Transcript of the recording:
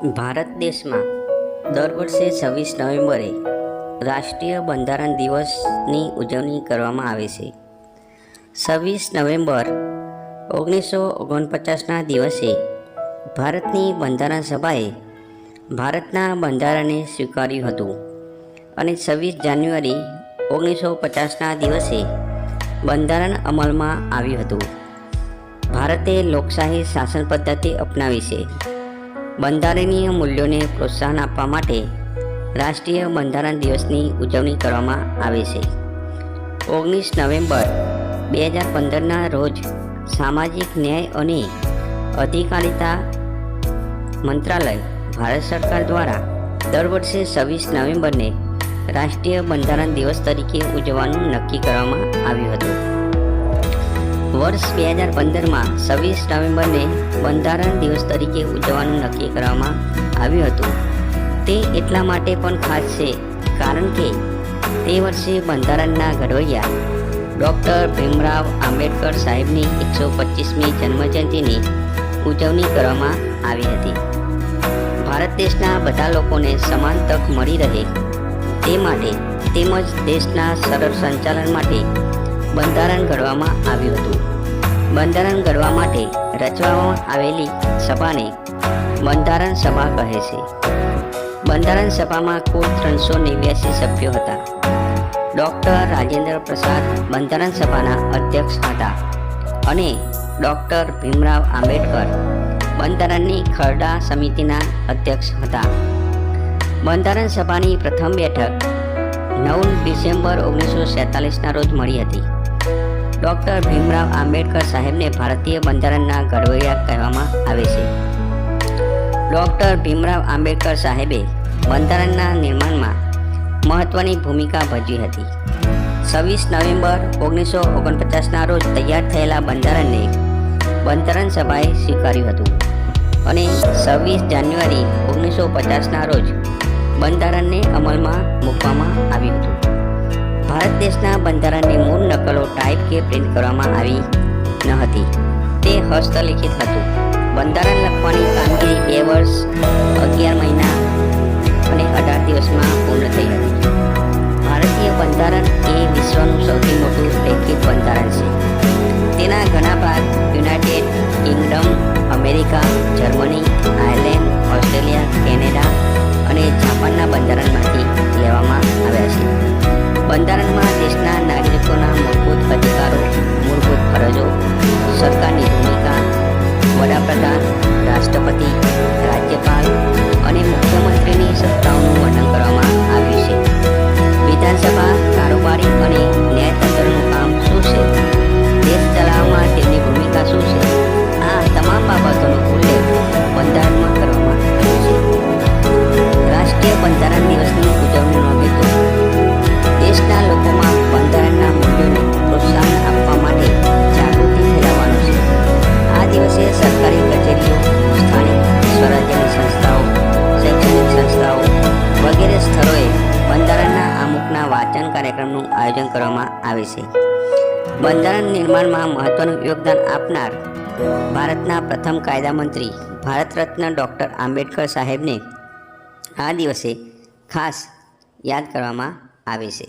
ભારત દેશમાં દર વર્ષે છવ્વીસ નવેમ્બરે રાષ્ટ્રીય બંધારણ દિવસની ઉજવણી કરવામાં આવે છે. છવ્વીસ નવેમ્બર ઓગણીસો ઓગણપચાસના દિવસે ભારતની બંધારણ સભાએ ભારતના બંધારણને સ્વીકાર્યું હતું અને છવ્વીસ જાન્યુઆરી ઓગણીસો પચાસના દિવસે બંધારણ અમલમાં આવ્યું હતું. ભારતે લોકશાહી શાસન પદ્ધતિ અપનાવી છે. બંધારણીય મૂલ્યોને પ્રોત્સાહન આપવા માટે રાષ્ટ્રીય બંધારણ દિવસની ઉજવણી કરવામાં આવે છે. ઓગણીસ નવેમ્બર બે હજાર પંદરના રોજ સામાજિક ન્યાય અને અધિકારિતા મંત્રાલય ભારત સરકાર દ્વારા દર વર્ષે છવ્વીસ નવેમ્બરને રાષ્ટ્રીય બંધારણ દિવસ તરીકે ઉજવવાનું નક્કી કરવામાં આવ્યું હતું. વર્ષ બે હજાર પંદરમાં છવ્વીસ નવેમ્બરને બંધારણ દિવસ તરીકે ઉજવવાનું નક્કી કરવામાં આવ્યું હતું. તે એટલા માટે પણ ખાસ છે, કારણ કે તે વર્ષે બંધારણના ઘડવૈયા ડૉક્ટર ભીમરાવ આંબેડકર સાહેબની એકસો પચીસમી જન્મજયંતિની ઉજવણી કરવામાં આવી હતી. ભારત દેશના બધા લોકોને સમાન તક મળી રહે તે માટે તેમજ દેશના સરળ સંચાલન માટે બંધારણ ઘડવામાં આવ્યું હતું. બંધારણ ઘડવા માટે રચવામાં આવેલી સભાને બંધારણ સભા કહે છે. બંધારણ સભામાં કુલ ત્રણસો નેવ્યાસી સભ્યો હતા. ડૉક્ટર રાજેન્દ્ર પ્રસાદ બંધારણ સભાના અધ્યક્ષ હતા અને ડૉક્ટર ભીમરાવ આંબેડકર બંધારણની ખરડા સમિતિના અધ્યક્ષ હતા. બંધારણ સભાની પ્રથમ બેઠક નવ ડિસેમ્બર ઓગણીસો સેતાલીસના રોજ મળી હતી. ડૉક્ટર ભીમરાવ આંબેડકર સાહેબને ભારતીય બંધારણના ઘડવૈયા કહેવામાં આવે છે. ડૉક્ટર ભીમરાવ આંબેડકર સાહેબે બંધારણના નિર્માણમાં મહત્ત્વની ભૂમિકા ભજવી હતી. છવ્વીસ નવેમ્બર ઓગણીસો ઓગણપચાસના રોજ તૈયાર થયેલા બંધારણને બંધારણ સભાએ સ્વીકાર્યું હતું અને છવ્વીસ જાન્યુઆરી ઓગણીસો પચાસના રોજ બંધારણને અમલમાં મૂકવામાં આવ્યું હતું. ભારત દેશના બંધારણની મૂળ નકલો ટાઈપ કે પ્રિન્ટ કરવામાં આવી ન હતી. તે હસ્તલિખિત હતું. બંધારણ લખવાની કામગીરી બે વર્ષ, અગિયાર મહિના બંધારણમાં દેશના નાગરિકોના મૂળભૂત કાર્યક્રમનું આયોજન કરવામાં આવે છે. બંધારણ નિર્માણમાં મહત્વનું યોગદાન આપનાર ભારતના પ્રથમ કાયદા મંત્રી, ભારત રત્ન ડૉક્ટર આંબેડકર સાહેબને આ દિવસે ખાસ યાદ કરવામાં આવે છે.